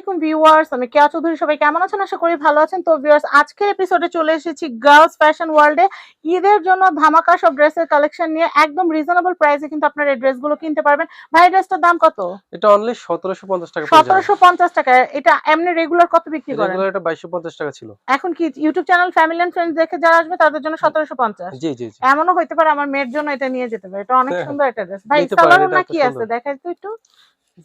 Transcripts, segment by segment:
আলাইকুম ভিউয়ার্স আমি কেয়া চৌধুরী সবাই কেমন আছেন? আশা করি ভালো আছেন। তো ভিউয়ার্স আজকের এপিসোডে চলে এসেছি গার্লস ফ্যাশন ওয়ার্ল্ডে ঈদের জন্য ধামাকা সব ড্রেসের কালেকশন নিয়ে একদম রিজনেবল প্রাইসে কিন্তু আপনারা এই ড্রেসগুলো কিনতে পারবেন। ভাই ড্রেসটার দাম কত? এটা অনলি সতেরোশো পঞ্চাশ টাকা পেয়ে যাবেন। সতেরোশো পঞ্চাশ টাকা। এটা এমনি রেগুলার কত বিক্রি করেন? রেগুলার এটা বাইশশো পঞ্চাশ টাকা ছিল। এখন কি YouTube channel family and friends দেখে যারা আসবে তাদের জন্য সতেরোশো পঞ্চাশ? জি জি এমনও হইতে পারে আমার মেয়ের জন্য এটা নিয়ে যেতে পারে। এটা অনেক হ্যাঁ, সুন্দর একটা ড্রেস ভাই সালোয়ার এটা কি আছে। দেখাই তো একটু।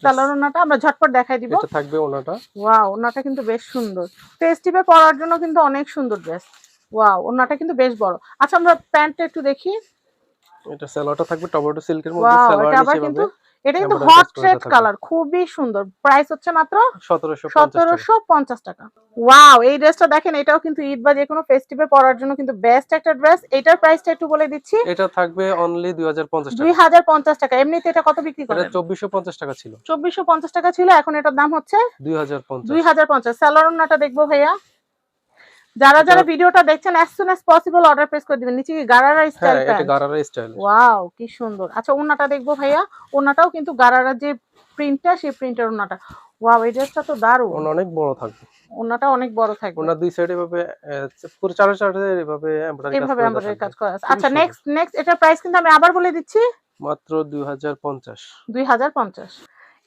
সালোয়ার ওনাটা আমরা ঝটপট দেখাই দিব। এটা থাকবে ওনাটা। ওয়াও ওনাটা কিন্তু বেশ সুন্দর। ফেস্টিভে পরার জন্য কিন্তু অনেক সুন্দর ড্রেস ওয়াও ওনাটা কিন্তু বেশ বড়। আচ্ছা আমরা প্যান্টটা একটু দেখি। এটা সালোয়ারটা থাকবে টমেটো সিল্কের মধ্যে সালোয়ার নিচে কিন্তু পাবে এটা কিন্তু হট রেড কালার খুবই সুন্দর। প্রাইস হচ্ছে মাত্র সতেরোশো পঞ্চাশ টাকা। ওয়াও এই ড্রেসটা দেখেন এটাও কিন্তু ঈদ বা যে কোনো ফেস্টিভে পরার জন্য কিন্তু বেস্ট একটা ড্রেস এটার প্রাইসটা একটু বলে দিচ্ছি। এটা থাকবে অনলি দুই হাজার পঞ্চাশ দুই টাকা হাজার পঞ্চাশ টাকা। এমনিতে এটা কত বিক্রি এটা করেন? চব্বিশশো পঞ্চাশ টাকা ছিল। চব্বিশশো পঞ্চাশ টাকা ছিল এখন এটার দাম হচ্ছে দুই হাজার পঞ্চাশ। দুই হাজার পঞ্চাশ। স্যালোরনাটা দেখব ভাইয়া। যারা যারা ভিডিওটা দেখছেন as soon as possible order place করে দিবেন। নিচে কি গারারা হ্যাঁ, স্টাইল এটা গারারা স্টাইল ওয়াও কি সুন্দর। আচ্ছা ওন্নাটা দেখব ভাইয়া। ওন্নাটাও কিন্তু গারারা যে প্রিন্টটা সেই প্রিন্টার ওন্নাটা ওয়াও এই ড্রেসটা তো দারুণ। ওন্না অনেক বড় থাকবে। ওন্নাটা অনেক বড় থাকবে। ওন্না দুই সাইডে এভাবে পুরো চার সাইডে এভাবে এমব্রয়ডারি এভাবে এমব্রয়ডারি কাজ করা আছে। আচ্ছা নেক্সট নেক্সট এটা প্রাইস কিন্তু আমি আবার বলে দিচ্ছি। মাত্র 2050 2050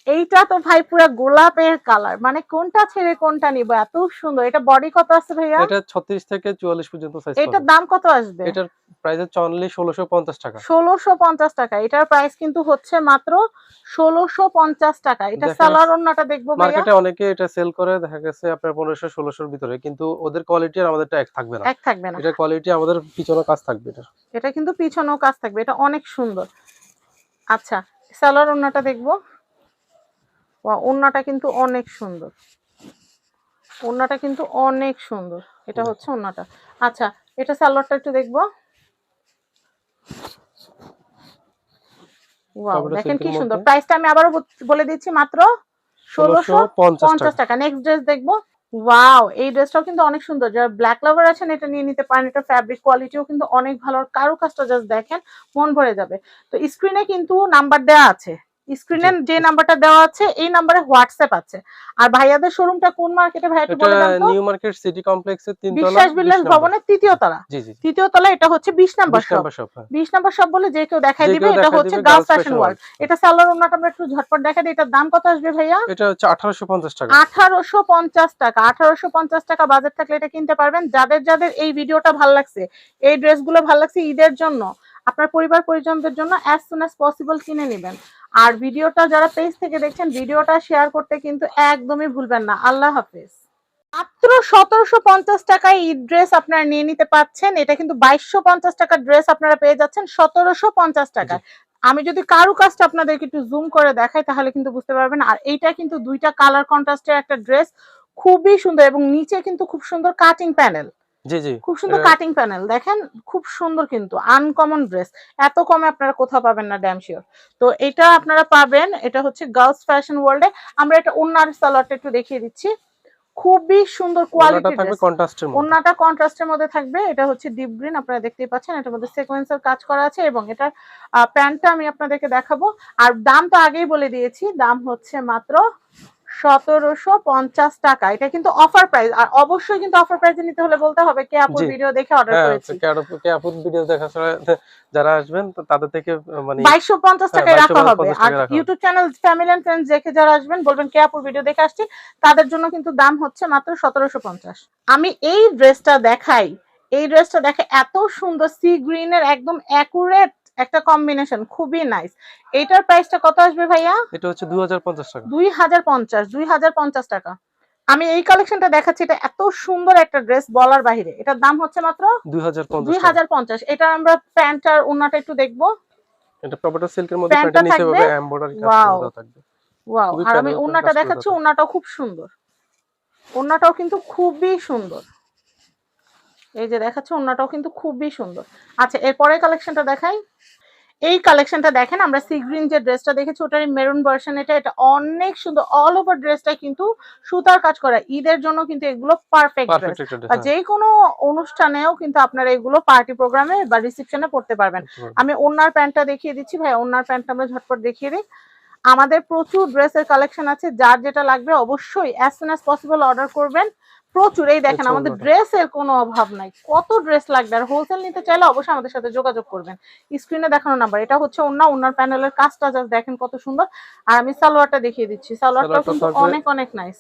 এইটা তো ভাই পুরো গোলাপের কালার। মানে কোনটা ছেড়ে কোনটা নিব? এত সুন্দর। এটা বডি কত আছে ভাইয়া? এটা ছত্রিশ থেকে চুয়াল্লিশ পর্যন্ত সাইজ এটার দাম কত আসবে? এটার প্রাইস হচ্ছে অনলি ষোলোশো পঞ্চাশ টাকা। ষোলোশো পঞ্চাশ টাকা। এটার প্রাইস কিন্তু হচ্ছে মাত্র ষোলোশো পঞ্চাশ টাকা। এটা সালোয়ার ওন্নাটা দেখব ভাইয়া। মার্কেটে অনেকে এটা সেল করে দেখা গেছে আপনার পনেরোশো ষোলোশোর ভিতরে। কিন্তু ওদের কোয়ালিটি আর আমাদেরটা এক থাকবে না। এক থাকবে না। এটার কোয়ালিটি আমাদের পিছনে কাজ থাকবে এটা এটা কিন্তু পিছনেও কাজ থাকবে। এটা অনেক সুন্দর। আচ্ছা সালোয়ার ওন্নাটা দেখব। ওন্নাটা কিন্তু অনেক সুন্দর। ওন্নাটা কিন্তু অনেক সুন্দর। এটা হচ্ছে ওন্নাটা আচ্ছা এটা সালোয়ারটা একটু দেখব। দেখেন কি সুন্দর? প্রাইসটা আমি আবারও বলে দিচ্ছি মাত্র ষোলোশো পঞ্চাশ টাকা। নেক্সট ড্রেস দেখব। ওয়াও এই ড্রেসটাও কিন্তু অনেক সুন্দর। যারা ব্ল্যাক লাভার আছেন এটা নিয়ে নিতে পারেন। এটা ফ্যাব্রিক কোয়ালিটিও কিন্তু অনেক ভালো। কারও কাজটা জাস্ট দেখেন মন ভরে যাবে। তো স্ক্রিনে কিন্তু নাম্বার দেওয়া আছে। স্ক্রিনে যে নাম্বারটা দেওয়া আছে এই নাম্বারে হোয়াটসঅ্যাপ আছে। আর ভাইয়াদের শোরুমটা কোন মার্কেটে ভাইয়া একটু বলে তো? নিউ মার্কেট সিটি কমপ্লেক্সের তিন বিশ্বাস বিলাস ভবনের তৃতীয় তলা। জি জি তৃতীয় তলা এটা হচ্ছে বিশ নাম্বার শপ নাম্বার শপ বিশ নাম্বার শপ বলে যে কেউ দেখাই দিবে এটা হচ্ছে গার্লস ফ্যাশন ওয়ার্ল্ড এটা সালোয়ার ওনাটা আমরা একটু ঝটপট দেখা দিই। এটার দাম কত আসবে ভাইয়া? এটা হচ্ছে আঠারোশো পঞ্চাশ টাকা। আঠারোশো পঞ্চাশ টাকা আঠারোশো পঞ্চাশ টাকা বাজেট থাকলে এটা কিনতে পারবেন। যাদের যাদের এই ভিডিওটা ভালো লাগছে এই ড্রেসগুলো ভালো লাগছে ঈদের জন্য আপনার পরিবার পরিজনদের জন্য অ্যাজ সুন অ্যাজ পসিবল কিনে নেবেন। আর ভিডিওটা যারা পেজ থেকে দেখছেন ভিডিওটা শেয়ার করতে কিন্তু একদমই ভুলবেন না। আল্লাহ হাফেজ। মাত্র সতেরোশো পঞ্চাশ টাকায় ঈদ ড্রেস আপনারা নিয়ে নিতে পাচ্ছেন। এটা কিন্তু বাইশশো পঞ্চাশ টাকার ড্রেস আপনারা পেয়ে যাচ্ছেন সতেরোশো পঞ্চাশ টাকায়। আমি যদি কারু কাজটা আপনাদেরকে একটু জুম করে দেখাই তাহলে কিন্তু বুঝতে পারবেন। আর এইটা কিন্তু দুইটা কালার কন্ট্রাস্টের একটা ড্রেস খুবই সুন্দর এবং নিচে কিন্তু খুব সুন্দর কাটিং প্যানেল জি জি। খুব সুন্দর কাটিং প্যানেল দেখেন খুব সুন্দর কিন্তু আনকমন ড্রেস এত কমে আপনারা কোথাও পাবেন না ড্যাম শিওর তো এটা আপনারা পাবেন এটা হচ্ছে গার্লস ফ্যাশন ওয়ার্ল্ডে আমরা এটা ওনার সালোয়ারটা একটু দেখিয়ে দিচ্ছি। খুবই সুন্দর কোয়ালিটি থাকবে কন্ট্রাস্টের কন্ট্রাস্টের মধ্যে। থাকবে। এটা হচ্ছে ডিপ গ্রিন আপনারা দেখতেই পাচ্ছেন। এটার মধ্যে সিকোয়েন্সের কাজ করা আছে এবং এটার প্যান্টটা আমি আপনাদেরকে দেখাবো। আর দাম তো আগেই বলে দিয়েছি। দাম হচ্ছে মাত্র সতেরোশো পঞ্চাশ টাকা। এটা কিন্তু অফার প্রাইস আর অবশ্যই কিন্তু অফার প্রাইসে নিতে হলে বলতে হবে কে আপুর ভিডিও দেখে অর্ডার হ্যাঁ করেছি। কে আপুর ভিডিও দেখা যারা আসবেন তাদের থেকে মানে বাইশশো পঞ্চাশ হ্যাঁ, টাকায় রাখা হবে। আর। YouTube channel family and friends দেখে যারা আসবেন বলবেন কে আপুর ভিডিও দেখে আসছি তাদের জন্য কিন্তু দাম হচ্ছে মাত্র সতেরোশো পঞ্চাশ। আমি এই ড্রেসটা দেখাই এই ড্রেসটা দেখে এত সুন্দর সি গ্রিন এর একদম অ্যাকুরেট একটা কম্বিনেশন খুবই নাইস এইটার প্রাইসটা কত আসবে ভাইয়া? এটা হচ্ছে দুই হাজার পঞ্চাশ টাকা। দুই হাজার পঞ্চাশ দুই হাজার পঞ্চাশ টাকা। আমি এই কালেকশনটা দেখাচ্ছি এটা এত সুন্দর একটা ড্রেস বলার বাহিরে এটার দাম হচ্ছে মাত্র দুই হাজার দুই পঞ্চাশ টাকা। হাজার পঞ্চাশ। এটা আমরা প্যান্ট আর ওনাটা একটু দেখব। এটা টমেটো সিল্কের মধ্যে প্যান্টের নিচে? ভাবে এমব্রয়ডারি কাজ করা থাকবে। ওয়াও আর আমি ওন্নাটা দেখাচ্ছি। ওন্নাটাও খুব সুন্দর। ওন্নাটাও কিন্তু খুবই সুন্দর। এই যে দেখাচ্ছে ওন্নাটাও কিন্তু খুবই সুন্দর। আচ্ছা এরপরে কালেকশনটা দেখাই। এই কালেকশনটা দেখেন আমরা সি গ্রিন যে ড্রেসটা দেখেছি ওটার মেরুন ভার্সন এটা এটা অনেক সুন্দর অল ওভার ড্রেসটা কিন্তু সুতার কাজ করা। ঈদের জন্য কিন্তু এগুলো পারফেক্ট ড্রেস বা যে কোনো অনুষ্ঠানেও কিন্তু আপনারা এগুলো পার্টি প্রোগ্রামে বা রিসেপশনে পড়তে পারবেন। আমি ওনার প্যান্টটা দেখিয়ে দিচ্ছি ভাই ওনার প্যান্টটা আমরা ঝটপট দেখিয়ে দিই। আমাদের প্রচুর ড্রেসের কালেকশন আছে যার যেটা লাগবে অবশ্যই as soon as possible order করবেন। প্রচুর এই দেখেন আমাদের ড্রেস ড্রেসের কোনো অভাব নাই। কত ড্রেস লাগবে? আর হোলসেল নিতে চাইলে অবশ্যই আমাদের সাথে যোগাযোগ করবেন। স্ক্রিনে দেখানো নাম্বার এটা হচ্ছে অন্য ওনার প্যানেলের কাজটা জাস্ট দেখেন কত সুন্দর। আর আমি সালোয়ারটা দেখিয়ে দিচ্ছি। সালোয়ারটা কিন্তু অনেক অনেক নাইস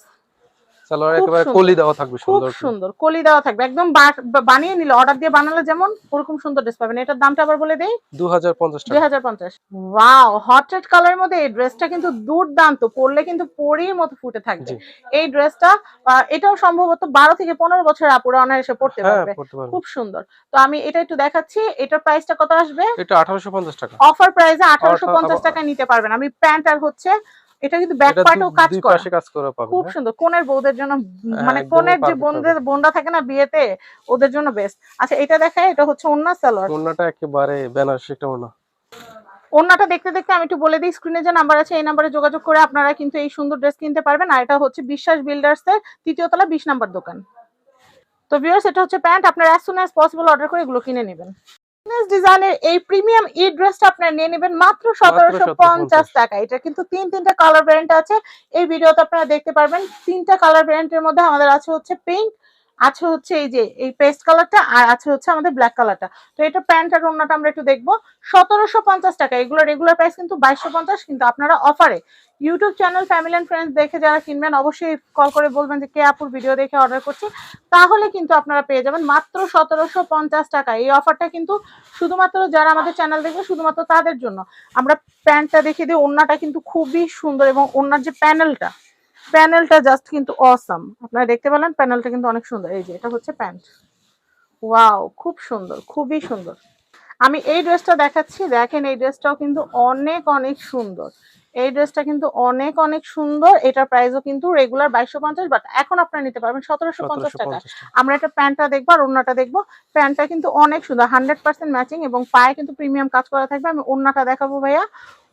সালোয়ার একেবারে কলি দেওয়া থাকবে সুন্দর সুন্দর কলি দেওয়া থাকবে। একদম বানিয়ে নিলে অর্ডার দিয়ে বানালে যেমন ওরকম সুন্দর ড্রেস পাবেন। এটার দামটা আবার বলে দেই দু হাজার পঞ্চাশ দুই টাকা। হাজার পঞ্চাশ। ওয়াও হট রেড কালারের মধ্যে এই ড্রেসটা কিন্তু দুর্দান্ত। পরলে কিন্তু পরির মতো ফুটে থাকবে। এই ড্রেসটা এটাও সম্ভবত বারো থেকে পনেরো বছর আপুরা অনায়াসে পড়তে হ্যাঁ পারবে। খুব সুন্দর। তো আমি এটা একটু দেখাচ্ছি। এটার প্রাইসটা কত আসবে? এটা আঠারোশো পঞ্চাশ টাকা। অফার প্রাইসে আঠারোশো পঞ্চাশ টাকায় নিতে পারবেন। আমি প্যান্ট আর হচ্ছে এটা কিন্তু ব্যাক পার্টেও কাজ করা। পাশে কাজ করা পাবে খুব হ্যাঁ। সুন্দর। কোনের বউদের জন্য হ্যাঁ, মানে কোনের যে বোনদের বোনরা থাকে না বিয়েতে ওদের জন্য বেস্ট আচ্ছা এটা দেখায় এটা হচ্ছে অন্য সালোয়ার। ওড়নাটা একেবারে বেনারসি একটা ওড়না অন্যটা দেখতে দেখতে আমি একটু বলে দিই স্ক্রিনে যে নাম্বার আছে এই নাম্বারে যোগাযোগ করে আপনারা কিন্তু এই সুন্দর ড্রেস কিনতে পারবেন। আর এটা হচ্ছে বিশ্বাস বিল্ডার্স এর তৃতীয় তলা বিশ নাম্বার দোকান। তো ভিউয়ার্স এটা হচ্ছে প্যান্ট। আপনারা as soon as possible order করে এগুলো কিনে নেবেন। ডিজাইনের এই প্রিমিয়াম ই ড্রেসটা আপনারা নিয়ে নেবেন মাত্র সতেরোশো পঞ্চাশ 1750 টাকা। এটা কিন্তু তিন তিনটা কালার ভ্যারিয়েন্ট আছে। এই ভিডিওতে আপনারা দেখতে পারবেন তিনটা কালার ভ্যারিয়েন্টের মধ্যে আমাদের আছে হচ্ছে পিঙ্ক আছে হচ্ছে এই যে, এই পেস্ট কালারটা আর আছে হচ্ছে আমাদের ব্ল্যাক কালারটা তো এটা প্যান্ট আর ওড়নাটা আমরা একটু দেখব। সতেরোশো পঞ্চাশ টাকা, এগুলো রেগুলার প্রাইস কিন্তু বাইশশো পঞ্চাশ, কিন্তু আপনারা অফারে YouTube channel family and friends দেখে যারা কিনবেন, অবশ্যই কল করে বলবেন যে, কে আপুর ভিডিও দেখে অর্ডার করছি? তাহলে কিন্তু আপনারা পেয়ে যাবেন মাত্র সতেরোশো পঞ্চাশ টাকা। এই অফারটা কিন্তু শুধুমাত্র যারা আমাদের চ্যানেল দেখবে, শুধুমাত্র তাদের জন্য। আমরা প্যান্টটা দেখিয়ে দিই, ওড়নাটা কিন্তু খুবই সুন্দর এবং ওড়নার যে প্যানেলটা প্যানেলটা জাস্ট কিন্তু অসাম আপনারা দেখতে পেলেন প্যানেলটা কিন্তু অনেক সুন্দর। এই যে এটা হচ্ছে প্যান্ট। ওয়াও খুব সুন্দর খুবই সুন্দর। আমি এই ড্রেসটা দেখাচ্ছি দেখেন এই ড্রেসটাও কিন্তু অনেক অনেক সুন্দর। এই ড্রেসটা কিন্তু অনেক অনেক সুন্দর। এটার প্রাইসও কিন্তু রেগুলার বাইশশো পঞ্চাশ বাট এখন আপনারা নিতে পারবেন সতেরোশো পঞ্চাশ টাকা। আমরা একটা প্যান্টটা দেখব আর ওড়নাটা দেখব। প্যান্টটা কিন্তু অনেক সুন্দর হান্ড্রেড পার্সেন্ট ম্যাচিং এবং পায়ে কিন্তু প্রিমিয়াম কাজ করা থাকবে। আমি ওড়নাটা দেখাবো ভাইয়া।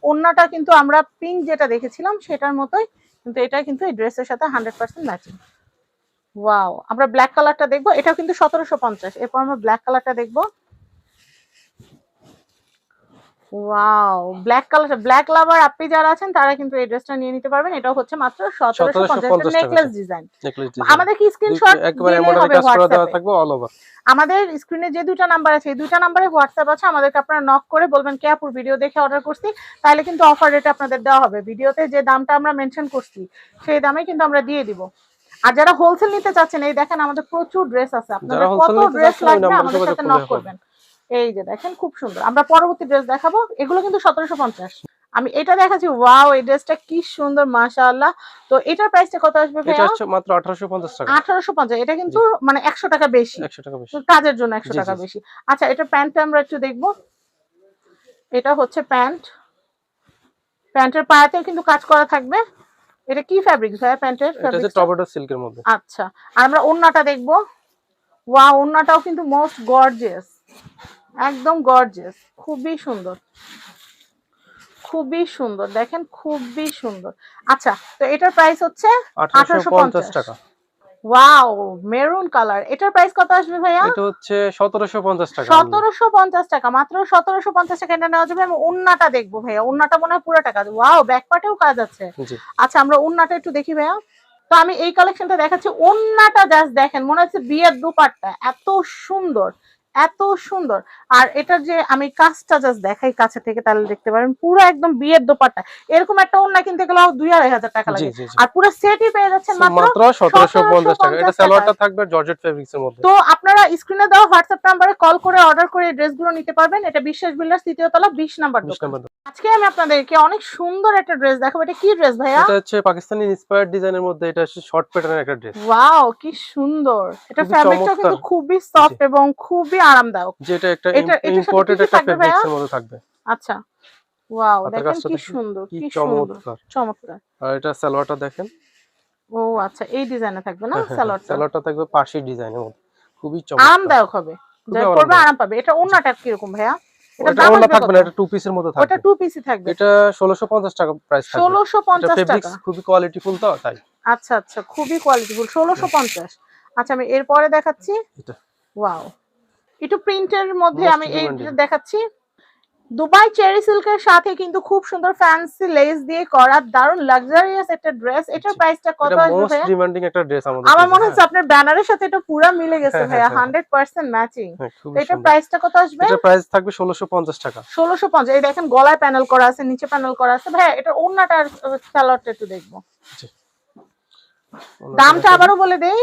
ওড়নাটা কিন্তু আমরা পিঙ্ক যেটা দেখেছিলাম সেটার মতোই কিন্তু এটা কিন্তু এই ড্রেসের সাথে হান্ড্রেড পার্সেন্ট ম্যাচিং ওয়াও আমরা ব্ল্যাক কালারটা দেখব, এটাও কিন্তু সতেরোশো পঞ্চাশ। এরপর আমরা ব্ল্যাক কালারটা দেখব। Wow black colour black lover আপনি যারা আছেন তারা কিন্তু এই ড্রেসটা নিয়ে নিতে পারবেন। এটাও হচ্ছে মাত্র সতেরোশো 1750 নেকলেস ডিজাইন আমাদের কি স্ক্রিনশট একেবারে দিলেই কাজ করা দেওয়া থাকবে অল ওভার আমাদের স্ক্রিনে যে দুইটা নাম্বার আছে এই দুইটা নাম্বারে হোয়াটসঅ্যাপ আছে আমাদেরকে আপনারা নক করে বলবেন কে আপুর ভিডিও দেখে অর্ডার করছি? তাহলে কিন্তু অফার রেটে আপনাদের দেওয়া হবে। ভিডিওতে যে দামটা আমরা মেনশন করছি সেই দামে কিন্তু আমরা দিয়ে দিব। আর যারা হোলসেল নিতে চাচ্ছেন এই দেখেন আমাদের প্রচুর ড্রেস আছে। আপনাদের যারা কত ড্রেস লাগবে আমাদের সাথে নক করবেন। এই যে দেখেন খুব সুন্দর। আমরা পরবর্তী ড্রেস দেখাবো। এগুলো কিন্তু সতেরোশো পঞ্চাশ। আমি এটা দেখাচ্ছি ওয়াও এই ড্রেসটা কি সুন্দর মাশাআল্লাহ। তো এটার প্রাইসটা কত আসবে এটা হচ্ছে মাত্র আঠারোশো পঞ্চাশ টাকা। আঠারোশো পঞ্চাশ এটা কিন্তু মানে একশো টাকা বেশি। একশো টাকা বেশি। কাজের জন্য একশো জি, টাকা জি, জি। বেশি। আচ্ছা এটা প্যান্টটা আমরা একটু দেখব। এটা হচ্ছে প্যান্ট। প্যান্টের পায়াতেও কিন্তু কাজ করা থাকবে। এটা কি ফ্যাব্রিক ভাইয়া প্যান্টের এটা হচ্ছে সিল্কের মধ্যে। আচ্ছা আর আমরা ওড়নাটা দেখব। ওয়া ওড়নাটাও কিন্তু মোস্ট গর্জিয়াস একদম গর্জেস খুবই সুন্দর। খুবই সুন্দর দেখেন খুবই সুন্দর। আচ্ছা তো এটার প্রাইস হচ্ছে আঠারোশো পঞ্চাশ। টাকা। ওয়াও মেরুন কালার এটার প্রাইস কত আসবে ভাইয়া? এটা হচ্ছে টাকা। টাকা মাত্র টাকা এটা নেওয়া যাবে। আমি উন্নাটা দেখব ভাইয়া উন্নাটা মনে হয় কাজ ওয়াও ব্যাক পার্টেও কাজ আছে। আচ্ছা আমরা উন্নাটা একটু দেখি ভাইয়া। তো আমি এই কালেকশনটা দেখাচ্ছি। উন্নাটা জাস্ট দেখেন মনে হচ্ছে বিয়ের দুপাট্টা এত সুন্দর। এত সুন্দর। আর এটা যে আমি কাজটা জাস্ট দেখাই কাছে থেকে তাহলে দেখতে পারেন পুরো একদম বিয়ের দোপাটা এরকম একটা ওন্না কিনতে গেলে দুই আড়াই হাজার টাকা লাগে। আর পুরো সেটই পেয়ে যাচ্ছেন মাত্র মাত্র সতেরোশো পঞ্চাশ টাকা। এটা সালোয়ারটা থাকবে জর্জেট ফেব্রিক্স এর মধ্যে। তো আপনারা স্ক্রিনে দেওয়া হোয়াটসঅ্যাপ নাম্বারে কল করে অর্ডার করে এই ড্রেসগুলো নিতে পারবেন। এটা বিশ্বাস বিল্ডার্স তৃতীয় তলা বিশ নাম্বার দোকান নাম্বার আজকে আমি আপনাদেরকে অনেক সুন্দর একটা ড্রেস দেখাবো। এটা কি ড্রেস ভাইয়া? এটা হচ্ছে পাকিস্তানি ইন্সপায়ার্ড ডিজাইনের মধ্যে এটা হচ্ছে শর্ট প্যাটার্নের একটা ড্রেস ওয়াও কি সুন্দর। এটা ফ্যাব্রিকটা কিন্তু খুবই সফট এবং খুবই আরামদায়ক। যেটা একটা ইম্পোর্টেড কি কি একটা ভাইয়া? এর মধ্যে থাকবে। আচ্ছা। ওয়াও দেখেন কি সুন্দর কি কি চমৎকার। চমৎকার। আর এটা সালোয়ারটা দেখেন। ও আচ্ছা এই ডিজাইনে থাকবে না হ্যাঁ, হ্যাঁ, সালোয়ারটা? সালোয়ারটা থাকবে পার্সি ডিজাইনের মধ্যে। খুবই চমৎকার। আরামদায়ক হবে। যারা করবে আরাম পাবে। এটা ওন্নাটা কীরকম ভাইয়া? এটা ওটা ওলা থাকবে না এটা টু পিসের মধ্যে ওটা টু পিসই থাকবে। এটা ষোলোশো পঞ্চাশ টাকা প্রাইস থাকবে। ষোলোশো এটা পঞ্চাশ ফেব্রিক্স টাকা। খুবই কোয়ালিটিফুল তো তাই। আচ্ছা আচ্ছা খুবই কোয়ালিটিফুল ষোলোশো পঞ্চাশ। আচ্ছা আমি এরপরে দেখাচ্ছি। এটা। ওয়াও একটু প্রিন্টের মধ্যে আমি এই দেখাচ্ছি। দুবাই চেরি সিল্কের সাথে কিন্তু খুব সুন্দর ফ্যান্সি লেস দিয়ে করা দারুণ লাক্সারিয়াস একটা ড্রেস এটার প্রাইসটা কত এটা আসবে মোস্ট ডিমান্ডিং একটা ড্রেস আমাদের আমার মনে হচ্ছে আপনার ব্যানারের সাথে এটা পুরো মিলে গেছে ভাইয়া হ্যাঁ, হান্ড্রেড পার্সেন্ট ম্যাচিং খুবই তো এটার প্রাইসটা কত আসবে? এটার প্রাইস থাকবে ষোলোশো পঞ্চাশ টাকা। ষোলোশো পঞ্চাশ এই দেখেন গলায় প্যানেল করা আছে নিচে প্যানেল করা আছে। ভাইয়া এটা ওড়নাটা আর সালোয়ারটা একটু দেখব। দামটা আবারও বলে দেই।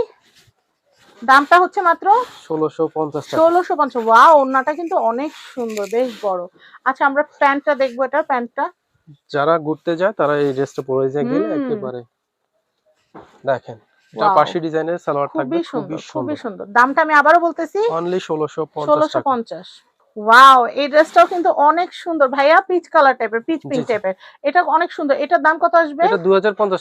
দামটা হচ্ছে মাত্র ষোলোশো পঞ্চাশ ষোলোশো পঞ্চাশ। ওয়া ওড়নাটা কিন্তু অনেক সুন্দর বেশ বড়। আচ্ছা আমরা প্যান্টটা দেখব এটা প্যান্টটা। যারা ঘুরতে যায় তারা এই ড্রেসটা পরে যায় গেলে। একেবারে দেখেন এটা ডিজাইনের সালোয়ার থাকবে খুবই খুবই খুবই সুন্দর। সুন্দর। দামটা আমি আবারও বলতেছি অনলি ওয়াও এই ড্রেসটাও কিন্তু অনেক সুন্দর। ভাইয়া পিচ কালার টাইপের পিচ পিঙ্ক টাইপের এটা অনেক সুন্দর। এটার দাম কত আসবে? এটা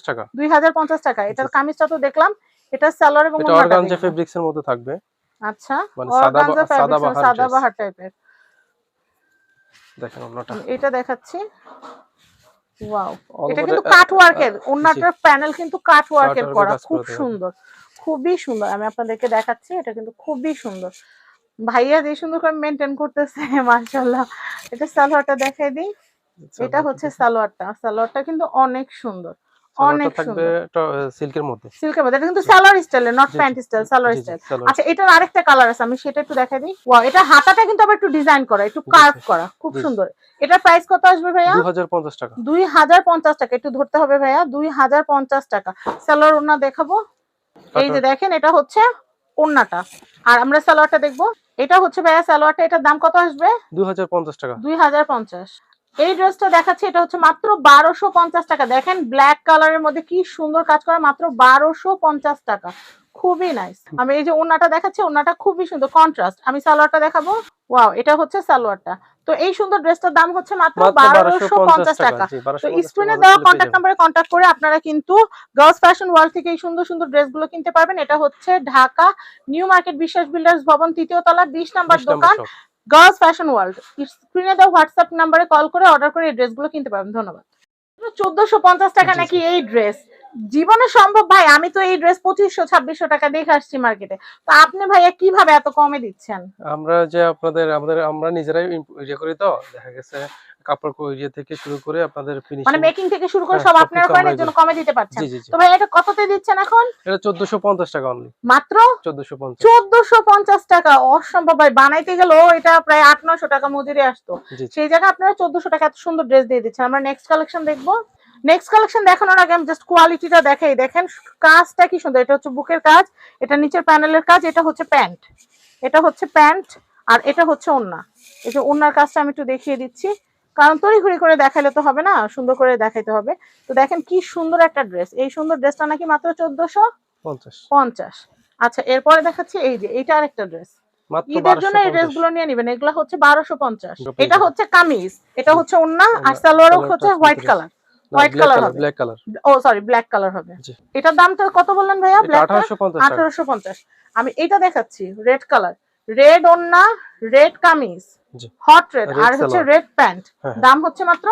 টাকা। দুই হাজার পঞ্চাশ টাকা। এটার কামিজটা তো দেখলাম। এটা সালোয়ার এবং এটা অর্গানজা ফেব্রিক্স এর মধ্যে থাকবে। আচ্ছা মানে সাদা অর্গানজা সাদা বাহার সাদা বাহার টাইপের দেখেন অন্যটা এটা দেখাচ্ছি। ওয়াও এটা কিন্তু কাট ওয়ার্কের। ওন্নাটার প্যানেল কিন্তু কাট ওয়ার্কের করা। খুব সুন্দর। খুবই সুন্দর। আমি আপনাদেরকে দেখাচ্ছি এটা কিন্তু খুবই সুন্দর। ভাইয়া যে সুন্দর করে মেনটেন করতেছে মাশাআল্লাহ। এটা সালোয়ারটা দেখাই দিই। এটা হচ্ছে সালোয়ারটা। সালোয়ারটা কিন্তু অনেক সুন্দর। অনেক থাকবে সিল্কের মধ্যে। সিল্কের মধ্যে। এটা কিন্তু সালোয়ার স্টাইলের নট জি, জি, প্যান্ট স্টাইল সালোয়ার জি, জি, স্টাইল আচ্ছা এটার আরেকটা কালার আছে আমি সেটা একটু দেখাই দিই। ওয়াও এটা হাতাটা কিন্তু আবার একটু ডিজাইন করা একটু কার্ভ করা খুব। সুন্দর। এটার প্রাইস কত আসবে ভাইয়া? টাকা। একটু ধরতে হবে ভাইয়া দুই হাজার পঞ্চাশ টাকা। সালোয়ার দেখাবো। এই যে দেখেন এটা হচ্ছে আর আমরা সালোয়ারটা দেখব। এটা হচ্ছে ভাইয়া সালোয়ারটা এটার দাম কত আসবে? দু হাজার পঞ্চাশ টাকা। দুই হাজার পঞ্চাশ। এই ড্রেসটা দেখাচ্ছি এটা হচ্ছে মাত্র বারোশো পঞ্চাশ টাকা। দেখেন ব্ল্যাক কালারের মধ্যে কি সুন্দর কাজ করা মাত্র বারোশো পঞ্চাশ টাকা। খুবই নাইস আমি এই যে ওনাটা দেখাচ্ছি ওনাটা খুবই সুন্দর। কন্ট্রাস্ট আমি সালোয়ারটা দেখাবো? ওয়াও এটা হচ্ছে সালোয়ারটা। তো এই সুন্দর ড্রেসটার দাম হচ্ছে মাত্র বারোশো পঞ্চাশ টাকা। তো স্ক্রিনে দেওয়া কন্ট্যাক্ট নাম্বারে কন্ট্যাক্ট করে আপনারা কিন্তু গার্লস ফ্যাশন ওয়ার্ল্ড থেকে এই সুন্দর সুন্দর ড্রেসগুলো কিনতে পারবেন। এটা হচ্ছে Dhaka new market Biswas builders ভবন তৃতীয় তলা বিশ নাম্বার দোকান। গার্লস ফ্যাশন ওয়ার্ল্ড স্ক্রিনে দেওয়া হোয়াটসঅ্যাপ নাম্বারে কল করে অর্ডার করে এই ড্রেসগুলো কিনতে পারবেন ধন্যবাদ। চোদ্দশো পঞ্চাশ টাকা। নাকি এই ড্রেস জীবনে সম্ভব ভাই আমি তো এই ড্রেস পঁচিশশো ছাব্বিশশো টাকা দেখে আসছি মার্কেটে তো আপনি ভাইয়া কীভাবে এত কমে দিচ্ছেন? আমরা যে আপনাদের আমাদের আমরা নিজেরাই ইয়ে করি তো দেখা গেছে কাপড় কো- ইয়ে থেকে শুরু করে আপনাদের মানে মেকিং থেকে শুরু করে হ্যাঁ, সব সবকিছু আপনারা করেন এর জন্য কমে দিতে পারছেন? তো ভাই এটা কততে দিচ্ছেন এখন? এটা টাকা অনলি মাত্র? টাকা। অসম্ভব ভাই বানাইতে এটা প্রায় টাকা মজুরি আসতো। সেই জায়গায় আপনারা চোদ্দশো টাকা এত সুন্দর ড্রেস দিয়ে দিচ্ছেন। আমরা নেক্সট কালেকশন দেখব। নেক্সট কালেকশন দেখানোর আগে আমি জাস্ট কোয়ালিটিটা দেখাই। দেখেন কাজটা কি সুন্দর। এটা হচ্ছে বুকের কাজ এটা নিচের প্যানেলের কাজ এটা হচ্ছে প্যান্ট। এটা হচ্ছে প্যান্ট আর এটা হচ্ছে ওন্না। এই যে ওন্নার কাজটা আমি একটু দেখিয়ে দিচ্ছি। কারণ তড়িঘড়ি করে দেখাইলে তো হবে না সুন্দর করে দেখাইতে হবে। তো দেখেন কি সুন্দর একটা ড্রেস। এই সুন্দর ড্রেসটা নাকি মাত্র চোদ্দশো পঞ্চাশ। আচ্ছা এরপরে দেখাচ্ছি এই যে এটা আরেকটা ড্রেস। ঈদের জন্য এই ড্রেসগুলো নিয়ে নিবেন এগুলো হচ্ছে বারোশো পঞ্চাশ। এটা হচ্ছে কামিজ এটা হচ্ছে ওন্না আর সালোয়ারটা হচ্ছে হোয়াইট কালার white color হবে। ব্ল্যাক কালার ও সরি ব্ল্যাক কালার হবে। এটার দামটা কত বললেন ভাইয়া? ব্ল্যাক আঠারোশো পঞ্চাশ আমি এটা দেখাচ্ছি রেড কালার রেড ওন্না রেড কামিজ হট রেড আর হচ্ছে রেড প্যান্ট। হ্যাঁ, হ্যাঁ। দাম হচ্ছে মাত্র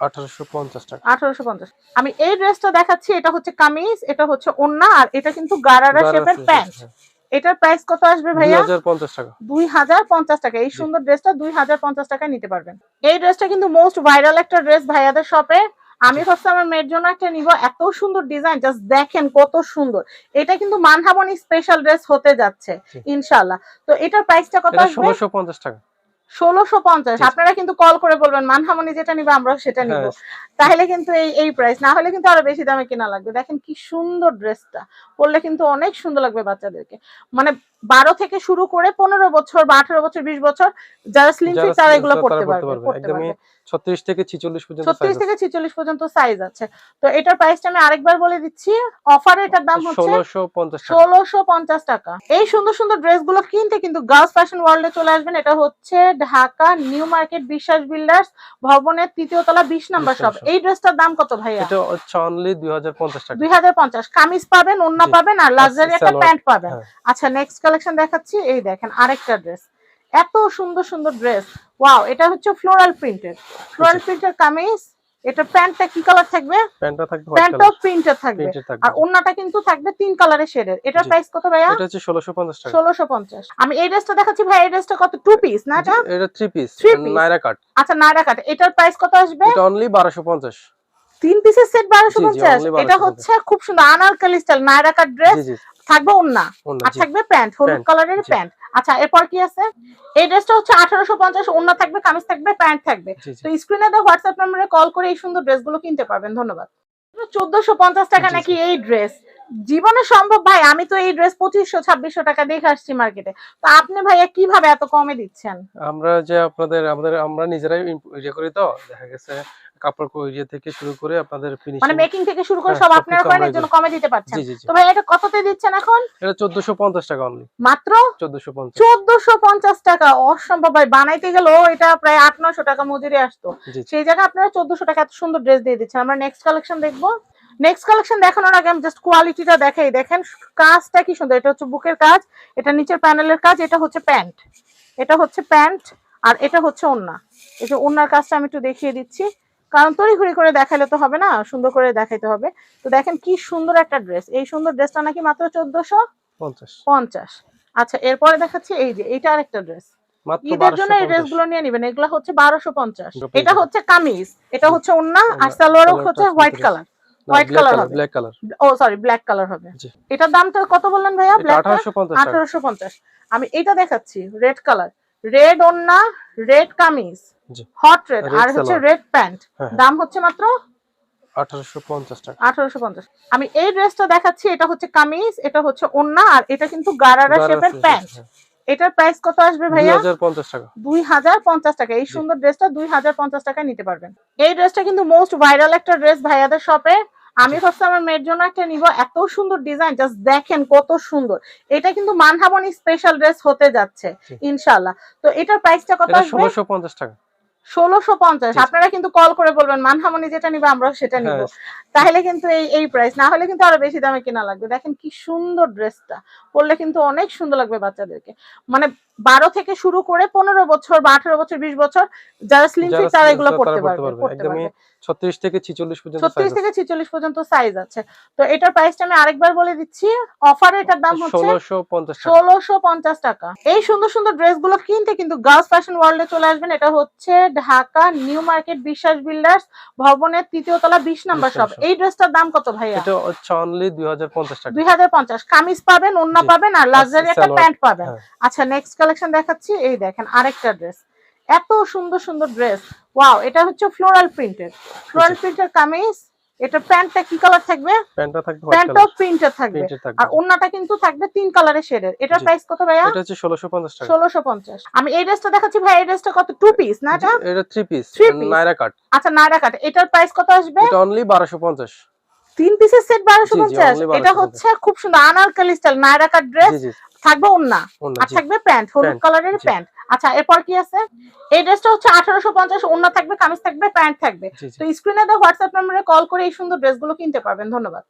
আঠারোশো পঞ্চাশ টাকা। আঠারোশো পঞ্চাশ। আমি এই ড্রেসটা দেখাচ্ছি এটা হচ্ছে কামিজ এটা হচ্ছে ওন্না আর এটা কিন্তু গারারা শেপের প্যান্ট। এটার প্রাইস কত আসবে ভাইয়া? হাজার পঞ্চাশ টাকা। দুই হাজার পঞ্চাশ টাকা। এই সুন্দর ড্রেসটা দুই হাজার পঞ্চাশ টাকায় নিতে পারবেন। এই ড্রেসটা কিন্তু মোস্ট ভাইরাল একটা ড্রেস ভাইয়াদের শপে আমি ভাবছি আমার মেয়ের জন্য একটা নিব এত সুন্দর ডিজাইন জাস্ট দেখেন কত সুন্দর। এটা কিন্তু মানহাবনি স্পেশাল ড্রেস হতে যাচ্ছে। ইনশাল্লাহ তো এটার প্রাইসটা কত আসবে? ষোলোশো পঞ্চাশ টাকা। ষোলোশো পঞ্চাশ। আপনারা কিন্তু কল করে বলবেন মানহামনি যেটা নিবে আমরাও সেটা নিব। হ্যাঁ। তাহলে কিন্তু এই এই প্রাইস না হলে কিন্তু আরও বেশি দামে কেনা লাগবে। দেখেন কি সুন্দর ড্রেসটা পরলে কিন্তু অনেক সুন্দর লাগবে বাচ্চাদেরকে। মানে বারো থেকে শুরু করে পনেরো বছর বা আঠারো বছর বিশ বছর যারা স্লিম ফিট তারা এগুলো পড়তে পারবে ছত্রিশ থেকে ছিচল্লিশ পর্যন্ত ছত্রিশ থেকে ছিচল্লিশ পর্যন্ত সাইজ আছে। তো এটার প্রাইসটা আমি আরেকবার বলে দিচ্ছি। অফারে এটার দাম হচ্ছে ষোলোশো পঞ্চাশ টাকা। এই সুন্দর সুন্দর ড্রেসগুলো কিনতে কিন্তু গার্লস ফ্যাশন ওয়ার্ল্ডে চলে আসবেন। এটা হচ্ছে Dhaka new market Biswas builders ভবনের তৃতীয় তলা বিশ নাম্বার 20 শপ এই ড্রেসটার দাম কত ভাইয়া? এটা হচ্ছে অনলি দুই হাজার পঞ্চাশ টাকা। দুই হাজার পঞ্চাশ। কামিজ পাবেন ওন্না পাবেন আর লাক্সারি একটা প্যান্ট পাবেন। হ্যাঁ। আচ্ছা নেক্সট কালেকশন দেখাচ্ছি এই দেখেন আরেকটা ড্রেস এত সুন্দর সুন্দর ড্রেস ওয়াও এটা হচ্ছে ফ্লোরাল প্রিন্টেড ফ্লোরাল। প্রিন্টের কামিজ। এটা প্যান্টটা কি কালার থাকবে? প্যান্টটা থাকবে থাকবে। আর ওন্নাটা কিন্তু থাকবে তিন কালারের শেডের এটার প্রাইস কত ভাইয়া? এটা হচ্ছে 1650 টাকা। ষোলোশো পঞ্চাশ। আমি এই ড্রেসটা দেখাচ্ছি ভাই এই ড্রেসটা কত? টু পিস না এটা? এটা থ্রি পিস নাইরা কাট আচ্ছা নাইরা কাট এটার প্রাইস কত আসবে? এটা অনলি 1250 তিন পিসের সেট বারোশো পঞ্চাশ। এটা হচ্ছে খুব সুন্দর Anarkali style Naira cut dress থাকবে ওন্না আর থাকবে প্যান্ট হলুদ কালারের প্যান্ট। আচ্ছা এরপর কি আছে? এই ড্রেসটা হচ্ছে আঠারোশো পঞ্চাশ ওন্না থাকবে কামিজ থাকবে প্যান্ট থাকবে। তো স্ক্রিনে দেওয়া হোয়াটসঅ্যাপ নম্বরে কল করে এই সুন্দর ড্রেসগুলো কিনতে পারবেন। ধন্যবাদ। চোদ্দশো পঞ্চাশ টাকা নাকি এই ড্রেস জীবনে সম্ভব? ভাই আমি তো এই ড্রেস পঁচিশশো ছাব্বিশশো টাকা দেখে আসছি মার্কেটে তো আপনি ভাইয়া কীভাবে এত কমে দিচ্ছেন? আমরা যে আপনাদের আমাদের আমরা নিজেরাই ইয়ে করি তো। দেখা গেছে কাপড় ইয়ে থেকে শুরু করে আপনাদের মানে মেকিং থেকে শুরু করে হ্যাঁ, সব আপনারা করেন এর জন্য কমে দিতে পারছেন। তো ভাই এটা কততে দিচ্ছেন এখন? এটা 1450 টাকা অনলি মাত্র? 1450 চোদ্দশো পঞ্চাশ টাকা অসম্ভব ভাই। বানাইতে এটা প্রায় টাকা মজুরি আসতো। সেই জায়গায় আপনারা চোদ্দশো টাকা এত সুন্দর ড্রেস দিয়ে দিচ্ছেন। আমরা নেক্সট কালেকশন দেখব। নেক্সট কালেকশন দেখানোর আগে আমি জাস্ট কোয়ালিটিটা দেখাই। দেখেন কাজটা কি সুন্দর এটা হচ্ছে বুকের কাজ এটা নিচের প্যানেলের কাজ এটা হচ্ছে প্যান্ট। এটা হচ্ছে প্যান্ট আর এটা হচ্ছে ওন্না এই যে ওন্নার কাজটা আমি একটু দেখিয়ে দিচ্ছি। কারণ তড়িঘড়ি করে দেখাইলে তো হবে না সুন্দর করে দেখাইতে হবে। তো দেখেন কি সুন্দর একটা ড্রেস এই সুন্দর ড্রেসটা নাকি মাত্র চোদ্দশো 50 পঞ্চাশ। আচ্ছা এরপরে দেখাচ্ছি এই যে এটা আরেকটা ড্রেস ঈদের জন্য এই ড্রেসগুলো নিয়ে নিবেন। এগুলো হচ্ছে বারোশো পঞ্চাশ। এটা হচ্ছে কামিজ এটা হচ্ছে ওন্না আর হচ্ছে হচ্ছে হোয়াইট কালার হোয়াইট কালার হবে। ব্ল্যাক কালার ও সরি ব্ল্যাক কালার হবে। এটার দামটা কত বললেন ভাইয়া? ব্ল্যাক 1850 টাকা। আঠারোশো পঞ্চাশ। আমি এটা দেখাচ্ছি রেড কালার রেড ওন্না রেড কামিজ। হট রেড আর হচ্ছে রেড প্যান্ট হ্যাঁ দাম হচ্ছে মাত্র 1850 টাকা। আঠারোশো পঞ্চাশ। আমি এই ড্রেসটা দেখাচ্ছি এটা হচ্ছে কামিজ এটা হচ্ছে ওন্না আর এটা কিন্তু গারারা শেপের প্যান্ট। এটার প্রাইস কত আসবে ভাইয়া? 2050 টাকা। দুই হাজার পঞ্চাশ টাকা। এই। সুন্দর ড্রেসটা দুই হাজার পঞ্চাশ টাকায় নিতে পারবেন। এই ড্রেসটা কিন্তু মোস্ট ভাইরাল একটা ড্রেস ভাইয়াদের শপে আমি ভাবছি আমার মেয়ের জন্য একটা নিব। এত সুন্দর ডিজাইন জাস্ট দেখেন কত সুন্দর। এটা কিন্তু মানহাবনি স্পেশাল ড্রেস হতে যাচ্ছে ইনশাআল্লাহ। ইনশাল্লাহ তো এটার প্রাইসটা কত আসবে? 1650 টাকা। ষোলোশো পঞ্চাশ। আপনারা কিন্তু কল করে বলবেন মানহামনি যেটা নিবে আমরা সেটা নিব। হ্যাঁ তাহলে কিন্তু এই এই প্রাইস না হলে কিন্তু আরও বেশি দামে কেনা লাগবে। দেখেন কি সুন্দর ড্রেসটা পরলে কিন্তু অনেক সুন্দর লাগবে বাচ্চাদেরকে। মানে বারো থেকে শুরু করে পনেরো বছর বা আঠারো বছর বিশ বছর যারা স্লিম ফিট তারা এগুলো করতে পড়তে পারবে। পড়তে পারবে। 36 থেকে 46 পর্যন্ত ছত্রিশ size থেকে ছিচল্লিশ পর্যন্ত সাইজ আছে। তো এটার প্রাইসটা আমি আরেকবার বলে দিচ্ছি অফারে এটার দাম হচ্ছে 1650 টাকা। ষোলোশো পঞ্চাশ টাকা। এই সুন্দর সুন্দর ড্রেসগুলো কিনতে কিন্তু গার্লস ফ্যাশন ওয়ার্ল্ডে চলে আসবেন। এটা হচ্ছে Dhaka new market Biswas builders ভবনের তৃতীয় তলা বিশ নাম্বার 20 শপ এই ড্রেসটার দাম কত ভাইয়া? এটা হচ্ছে অনলি 2050 টাকা। দুই হাজার পঞ্চাশ। কামিজ পাবেন ওন্না পাবেন আর লাক্সারি একটা প্যান্ট পাবেন। হ্যাঁ। আচ্ছা নেক্সট কালেকশন দেখাচ্ছি। এই দেখেন আরেকটা ড্রেস এত সুন্দর সুন্দর ড্রেস ওয়াও এটা হচ্ছে ফ্লোরাল প্রিন্টেড ফ্লোরাল প্রিন্টের কামিজ এটা প্যান্টটা কি কালার থাকবে? প্যান্টটা থাকবে প্যান্টও কালার থাকবে। আর ওন্নাটা কিন্তু থাকবে তিন কালারের শেডের এটার প্রাইস কত ভাইয়া? এটা হচ্ছে 1650 টাকা। ষোলোশো পঞ্চাশ। আমি এই ড্রেসটা দেখাচ্ছি ভাই এই ড্রেসটা কত? টু পিস না এটা? এটা থ্রি পিস? নাইরা কাট আচ্ছা নাইরা কাট এটার প্রাইস কত আসবে? এটা অনলি 1250 তিন পিসের সেট বারোশো জি, জি, পঞ্চাশ। only এটা হচ্ছে খুব সুন্দর Anarkali style Naira cut dress থাকবে ওন্না, আর থাকবে প্যান্ট হলুদ কালারের প্যান্ট। আচ্ছা এরপর কি আছে? এই ড্রেসটা হচ্ছে আঠারোশো পঞ্চাশ অন্য থাকবে কামিজ থাকবে প্যান্ট থাকবে। তো স্ক্রিনে দেওয়া হোয়াটসঅ্যাপ নাম্বারে কল করে এই সুন্দর ড্রেসগুলো কিনতে পারবেন। ধন্যবাদ।